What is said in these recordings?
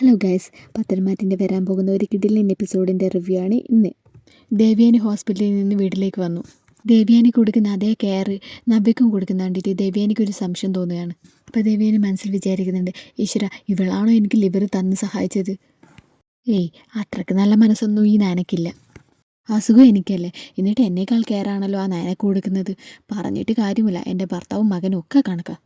Hello guys പത്തനംമാറ്റിന്റെ വരാൻ പോകുന്ന ഒരു കിഡിലിൻ എപ്പിസോഡിന്റെ റിവ്യൂ ആണ് ഇന്ന്. ദേവിയാനി ഹോസ്പിറ്റലിൽ നിന്ന് വീട്ടിലേക്ക് വന്നു. ദേവ്യാനി കൊടുക്കുന്ന അതേ കെയർ നവ്യക്കും കൊടുക്കുന്ന കണ്ടിട്ട് ദേവിയാനിക്ക് ഒരു സംശയം തോന്നുകയാണ്. അപ്പോൾ ദേവ്യാനി മനസ്സിൽ വിചാരിക്കുന്നുണ്ട് ഈശ്വര ഇവളാണോ എനിക്ക് ലിവർ തന്ന് സഹായിച്ചത്? ഏയ് അത്രയ്ക്ക് നല്ല മനസ്സൊന്നും ഈ നാനക്കില്ല അസുഖം എനിക്കല്ലേ. എന്നിട്ട് എന്നേക്കാൾ കെയറാണല്ലോ ആ നാനക്ക് കൊടുക്കുന്നത്. പറഞ്ഞിട്ട് കാര്യമില്ല. എന്റെ ഭർത്താവും മകനും ഒക്കെ കണക്കാം.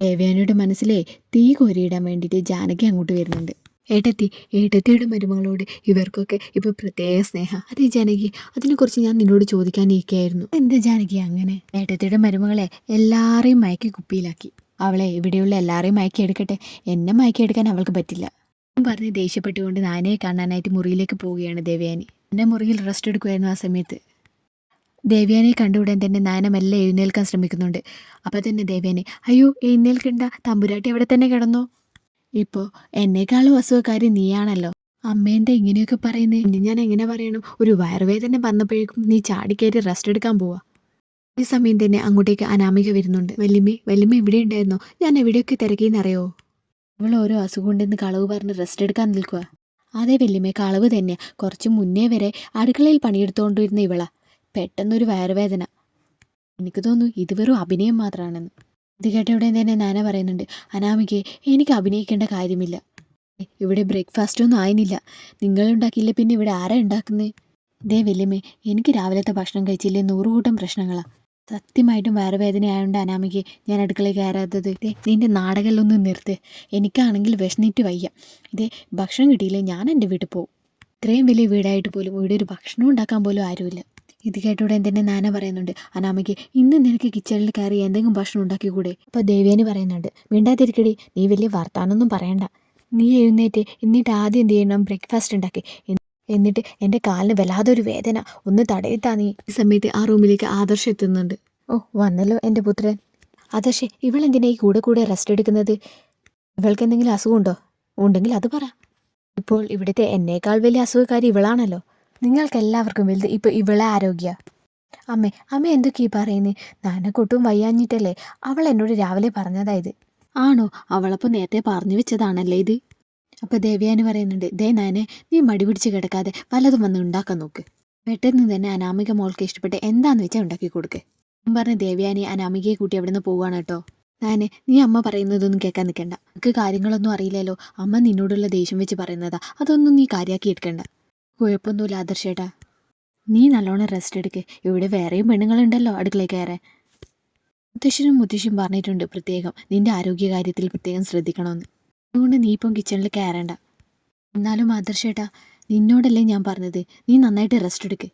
ദേവയാനിയുടെ മനസ്സിലെ തീ കോരിയിടാൻ വേണ്ടിയിട്ട് ജാനകി അങ്ങോട്ട് വരുന്നുണ്ട്. ഏട്ടത്തി ഏട്ടത്തിയുടെ മരുമകളോട് ഇവർക്കൊക്കെ ഇപ്പോൾ പ്രത്യേക സ്നേഹം. അതെ ജാനകി അതിനെക്കുറിച്ച് ഞാൻ നിന്നോട് ചോദിക്കാനിരിക്കുകയായിരുന്നു എന്താ ജാനകി അങ്ങനെ? ഏട്ടത്തിയുടെ മരുമകളെ എല്ലാവരെയും മയക്കി കുപ്പിയിലാക്കി. അവളെ ഇവിടെയുള്ള എല്ലാവരെയും മയക്കി എടുക്കട്ടെ. എന്നെ മയക്കി എടുക്കാൻ അവൾക്ക് പറ്റില്ല. പറഞ്ഞ് ദേഷ്യപ്പെട്ടുകൊണ്ട് നാനയെ കാണാനായിട്ട് മുറിയിലേക്ക് പോവുകയാണ് ദേവയാനി. എന്റെ മുറിയിൽ റെസ്റ്റ് എടുക്കുമായിരുന്നു ആ സമയത്ത്. ദേവ്യാനെ കണ്ടുവിടാൻ തന്നെ നാനം മെല്ലെ എഴുന്നേൽക്കാൻ ശ്രമിക്കുന്നുണ്ട്. അപ്പോൾ തന്നെ ദേവ്യാനെ അയ്യോ എഴുന്നേൽക്കണ്ട. തമ്പുരാട്ടി അവിടെ തന്നെ കിടന്നോ? ഇപ്പോൾ എന്നേക്കാളും അസുഖക്കാരി നീയാണല്ലോ. അമ്മേന്റെ ഇങ്ങനെയൊക്കെ പറയുന്നേ. ഇനി ഞാൻ എങ്ങനെ പറയണം? ഒരു വയറുവേദന വന്നപ്പോഴേക്കും നീ ചാടിക്കയറി റെസ്റ്റ് എടുക്കാൻ പോവാ. ഈ സമയം തന്നെ അങ്ങോട്ടേക്ക് അനാമിക വരുന്നുണ്ട്. വല്യമ്മ വല്യമ്മ ഇവിടെ ഉണ്ടായിരുന്നോ? ഞാൻ എവിടെയൊക്കെ തിരക്കിയെന്നറിയോ? അവൾ ഓരോ അസുഖം ഉണ്ടെന്ന് കളവ് പറഞ്ഞ് റെസ്റ്റ് എടുക്കാൻ നിൽക്കുക അതെ വല്യമ്മ കളവ് തന്നെ കുറച്ച് മുന്നേ വരെ അടുക്കളയിൽ പണിയെടുത്തുകൊണ്ടിരുന്ന ഇവളാ. പെട്ടെന്നൊരു വയറുവേദന. എനിക്ക് തോന്നുന്നു ഇത് വെറും അഭിനയം മാത്രമാണെന്ന് ഇത് കേട്ടവിടെ തന്നെ നാന പറയുന്നുണ്ട് അനാമികയെ എനിക്ക് അഭിനയിക്കേണ്ട കാര്യമില്ല. ഇവിടെ ബ്രേക്ക്ഫാസ്റ്റ് ഒന്നും ആയിരുന്നില്ല നിങ്ങൾ ഉണ്ടാക്കിയില്ല പിന്നെ ഇവിടെ ആരാ ഉണ്ടാക്കുന്നത് ദേ വല്യമ്മേ എനിക്ക് രാവിലത്തെ ഭക്ഷണം കഴിച്ചില്ലേ നൂറുകൂട്ടം പ്രശ്നങ്ങളാണ് സത്യമായിട്ടും വയറുവേദന ആയതുകൊണ്ട് അനാമിക്ക് ഞാൻ അടുക്കളയിൽ കയറാത്തത്. നിന്റെ നാടകമല്ലൊന്ന് നിർത്ത്. എനിക്കാണെങ്കിൽ വിശന്നിട്ട് വയ്യ. ഇതേ ഭക്ഷണം കിട്ടിയില്ലേ ഞാൻ എന്റെ വീട്ടിൽ പോകും ഇത്രയും വലിയ വീടായിട്ട് പോലും ഇവിടെ ഒരു ഭക്ഷണം ഉണ്ടാക്കാൻ പോലും ആരുമില്ല. ഇത് കേട്ടോടെ തന്നെ നാന പറയുന്നുണ്ട്. അനാമയ്ക്ക് ഇന്ന് നിനക്ക് കിച്ചണിൽ കയറി എന്തെങ്കിലും ഭക്ഷണം ഉണ്ടാക്കിക്കൂടെ അപ്പോൾ ദേവ്യാനി പറയുന്നുണ്ട് മിണ്ടാതിരിക്കടി നീ വലിയ വർത്താനൊന്നും പറയണ്ട. നീ എഴുന്നേറ്റ് എന്നിട്ട് ആദ്യം എന്ത് ചെയ്യണം? ബ്രേക്ക്ഫാസ്റ്റ് ഉണ്ടാക്കി. എന്നിട്ട് എന്റെ കാലിന് വല്ലാതൊരു വേദന. ഒന്ന് തടയിത്താ നീ. ഈ സമയത്ത് ആ റൂമിലേക്ക് ആദർശം എത്തുന്നുണ്ട്. ഓ വന്നല്ലോ എന്റെ പുത്രൻ. ആദർശ് ഇവളെന്തിനാ ഈ കൂടെ കൂടെ റെസ്റ്റ് എടുക്കുന്നത്? ഇവൾക്ക് എന്തെങ്കിലും അസുഖമുണ്ടോ? ഉണ്ടെങ്കിൽ അത് പറ. ഇപ്പോൾ ഇവിടുത്തെ എന്നേക്കാൾ വലിയ അസുഖക്കാരി ഇവളാണല്ലോ. നിങ്ങൾക്ക് എല്ലാവർക്കും വലുത് ഇപ്പോൾ ഇവളെ ആരോഗ്യ. അമ്മേ അമ്മ എന്തൊക്കെയാ പറയുന്നത് നാനക്കൊട്ടും വയ്യാഞ്ഞിട്ടല്ലേ? അവൾ എന്നോട് രാവിലെ പറഞ്ഞതായത്. ആണോ? അവളപ്പോൾ നേരത്തെ പറഞ്ഞു വെച്ചതാണല്ലേ ഇത്? അപ്പോൾ ദേവയാനി പറയുന്നുണ്ട് ദേ നാനെ നീ മടി പിടിച്ച് കിടക്കാതെ വല്ലതും വന്ന് ഉണ്ടാക്കാൻ നോക്ക്. പെട്ടെന്ന് തന്നെ അനാമിക മോൾക്ക് ഇഷ്ടപ്പെട്ട് എന്താന്ന് വെച്ചാൽ ഉണ്ടാക്കി കൊടുക്ക്. പറഞ്ഞ് ദേവയാനി അനാമികയെ കൂട്ടി അവിടെ നിന്ന് പോവുകയാണ് കേട്ടോ? നാനെ നീ അമ്മ പറയുന്നതൊന്നും കേൾക്കാൻ നിൽക്കണ്ട. നിനക്ക് കാര്യങ്ങളൊന്നും അറിയില്ലല്ലോ. അമ്മ നിന്നോടുള്ള ദേഷ്യം വെച്ച് പറയുന്നതാ. അതൊന്നും നീ കാര്യമാക്കി എടുക്കണ്ട. കുഴപ്പമൊന്നുമില്ല ആദർശേട്ടാ നീ നല്ലോണം റെസ്റ്റ് എടുക്ക്. ഇവിടെ വേറെയും പെണ്ണുങ്ങളുണ്ടല്ലോ അടുക്കളയിൽ കയറാൻ. മുത്തശ്ശനും മുത്തശ്ശും പറഞ്ഞിട്ടുണ്ട് പ്രത്യേകം നിന്റെ ആരോഗ്യകാര്യത്തിൽ പ്രത്യേകം ശ്രദ്ധിക്കണമെന്ന്. അതുകൊണ്ട് നീ ഇപ്പം കിച്ചണിൽ കയറണ്ട. എന്നാലും ആദർശേട്ടാ നിന്നോടല്ലേ ഞാൻ പറഞ്ഞത്. നീ നന്നായിട്ട് റെസ്റ്റ് എടുക്ക്.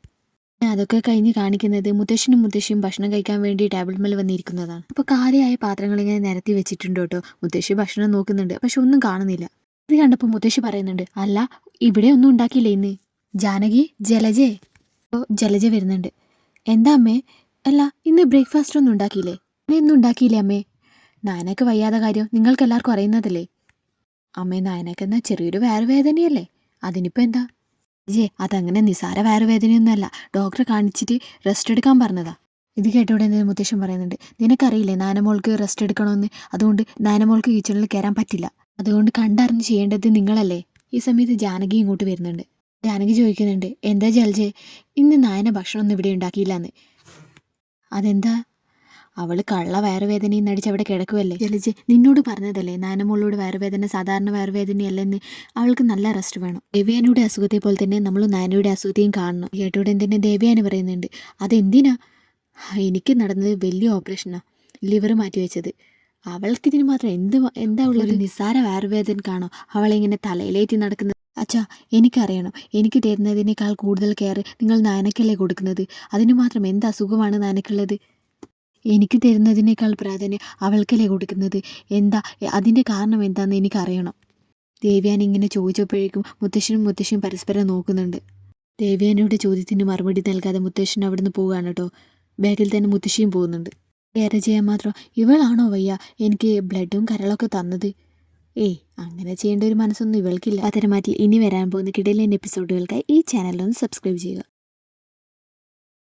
ഞാൻ അതൊക്കെ കഴിഞ്ഞ് കാണിക്കുന്നത് മുത്തശ്ശനും മുത്തശ്ശിയും ഭക്ഷണം കഴിക്കാൻ വേണ്ടി ടേബിൾ മേൽ വന്നിരിക്കുന്നതാണ്. അപ്പോൾ കാര്യമായ പാത്രങ്ങൾ ഇങ്ങനെ നിരത്തി വെച്ചിട്ടുണ്ട് കേട്ടോ. മുത്തശ്ശി ഭക്ഷണം നോക്കുന്നുണ്ട് പക്ഷെ ഒന്നും കാണുന്നില്ല. ഇത് കണ്ടപ്പോൾ മുത്തശ്ശി പറയുന്നുണ്ട് അല്ല ഇവിടെ ഒന്നും ഉണ്ടാക്കിയില്ല ഇന്ന്? ജാനകി ജലജേ. ഓ ജലജ വരുന്നുണ്ട്. എന്താ അമ്മേ? അല്ല ഇന്ന് ബ്രേക്ക്ഫാസ്റ്റ് ഒന്നും ഉണ്ടാക്കിയില്ലേ? അമ്മ ഒന്നും ഉണ്ടാക്കിയില്ലേ അമ്മേ? നായനക്ക് വയ്യാത്ത കാര്യം നിങ്ങൾക്ക് എല്ലാവർക്കും അറിയുന്നതല്ലേ? അമ്മേ നായനക്ക് എന്നാ ചെറിയൊരു വയറുവേദനയല്ലേ? അതിനിപ്പോൾ എന്താ? ജേ അതങ്ങനെ നിസാര വയറുവേദനയൊന്നുമല്ല. ഡോക്ടറെ കാണിച്ചിട്ട് റെസ്റ്റ് എടുക്കാൻ പറഞ്ഞതാ. ഇത് കേട്ടോടെ എന്റെ മുത്തശ്ശൻ പറയുന്നുണ്ട്. നിനക്കറിയില്ലേ നാനമോൾക്ക് റെസ്റ്റ് എടുക്കണമെന്ന് അതുകൊണ്ട് നാനമോൾക്ക് കിച്ചണിൽ കയറാൻ പറ്റില്ല. അതുകൊണ്ട് കണ്ടറിഞ്ഞ് ചെയ്യേണ്ടത് നിങ്ങളല്ലേ? ഈ സമയത്ത് ജാനകി ഇങ്ങോട്ട് വരുന്നുണ്ട്. ജാനകി ചോദിക്കുന്നുണ്ട് എന്താ ജലജെ? ഇന്ന് നായന ഭക്ഷണമൊന്നും ഇവിടെ ഉണ്ടാക്കിയില്ലെന്ന്. അതെന്താ? അവൾ കള്ള വയറുവേദനയും നടിച്ച് അവിടെ കിടക്കുമല്ലേ ജലജെ നിന്നോട് പറഞ്ഞതല്ലേ നാനമോളോട് വയറുവേദന സാധാരണ വയറുവേദനയല്ലെന്ന്? അവൾക്ക് നല്ല റെസ്റ്റ് വേണം. ദേവയാനിയുടെ അസുഖത്തെ പോലെ തന്നെ നമ്മൾ നാനയുടെ അസുഖത്തെയും കാണണം. കേട്ടോടെ തന്നെ ദേവയാനി പറയുന്നുണ്ട്. അതെന്തിനാ? എനിക്ക് നടന്നത് വലിയ ഓപ്പറേഷനാ ലിവർ മാറ്റി വെച്ചത് അവൾക്കിതിന് മാത്രം എന്ത് എന്താ ഉള്ളൊരു നിസ്സാര വയറുവേദന കാണോ? അവളിങ്ങനെ തലയിലേറ്റി നടക്കുന്നത്? അച്ഛാ എനിക്കറിയണം. എനിക്ക് തരുന്നതിനേക്കാൾ കൂടുതൽ കെയർ നിങ്ങൾ നാനക്കല്ലേ കൊടുക്കുന്നത്? അതിന് മാത്രം എന്ത് അസുഖമാണ് നാനക്കുള്ളത് എനിക്ക് തരുന്നതിനേക്കാൾ പ്രാധാന്യം അവൾക്കല്ലേ കൊടുക്കുന്നത്? എന്താ അതിന്റെ കാരണം എന്താണെന്ന് എനിക്കറിയണം. ദേവ്യാൻ ഇങ്ങനെ ചോദിച്ചപ്പോഴേക്കും മുത്തശ്ശനും മുത്തശ്ശിയും പരസ്പരം നോക്കുന്നുണ്ട്. ദേവ്യാനയുടെ ചോദ്യത്തിന് മറുപടി നൽകാതെ മുത്തശ്ശൻ അവിടുന്ന് പോവുകയാണ് കേട്ടോ. ബാഗിൽ തന്നെ മുത്തശ്ശിയും പോകുന്നുണ്ട്. കെയർ ചെയ്യാൻ മാത്രം ഇവളാണോ വയ്യ? എനിക്ക് ബ്ലഡും കരളൊക്കെ തന്നത്. ഏയ് അങ്ങനെ ചെയ്യേണ്ട ഒരു മനസ്സൊന്നും ഇവൾക്കില്ല. അത്തരമാറ്റിൽ ഇനി വരാൻ പോകുന്ന കിടലൻ എപ്പിസോഡുകൾക്കായി ഈ ചാനലൊന്ന് സബ്സ്ക്രൈബ് ചെയ്യുക.